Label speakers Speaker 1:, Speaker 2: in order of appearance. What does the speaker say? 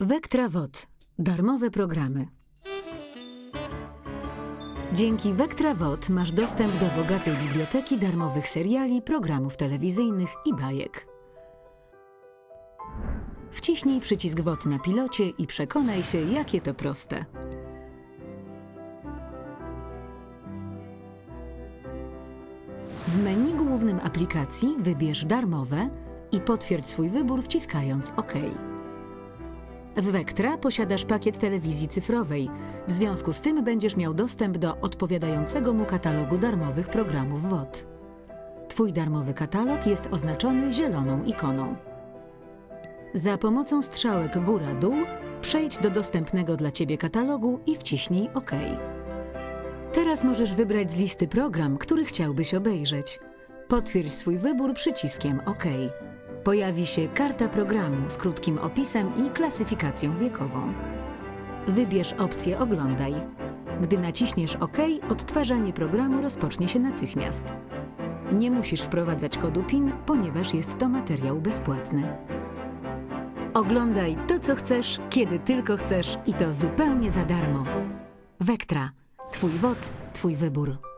Speaker 1: Vectra WOD. Darmowe programy. Dzięki Vectra WOD masz dostęp do bogatej biblioteki darmowych seriali, programów telewizyjnych i bajek. Wciśnij przycisk WOD na pilocie i przekonaj się, jakie to proste. W menu głównym aplikacji wybierz darmowe i potwierdź swój wybór wciskając OK. W Vectra posiadasz pakiet telewizji cyfrowej. W związku z tym będziesz miał dostęp do odpowiadającego mu katalogu darmowych programów WOD. Twój darmowy katalog jest oznaczony zieloną ikoną. Za pomocą strzałek góra-dół przejdź do dostępnego dla Ciebie katalogu i wciśnij OK. Teraz możesz wybrać z listy program, który chciałbyś obejrzeć. Potwierdź swój wybór przyciskiem OK. Pojawi się karta programu z krótkim opisem i klasyfikacją wiekową. Wybierz opcję Oglądaj. Gdy naciśniesz OK, odtwarzanie programu rozpocznie się natychmiast. Nie musisz wprowadzać kodu PIN, ponieważ jest to materiał bezpłatny. Oglądaj to, co chcesz, kiedy tylko chcesz i to zupełnie za darmo. Vectra. Twój WOD, Twój wybór.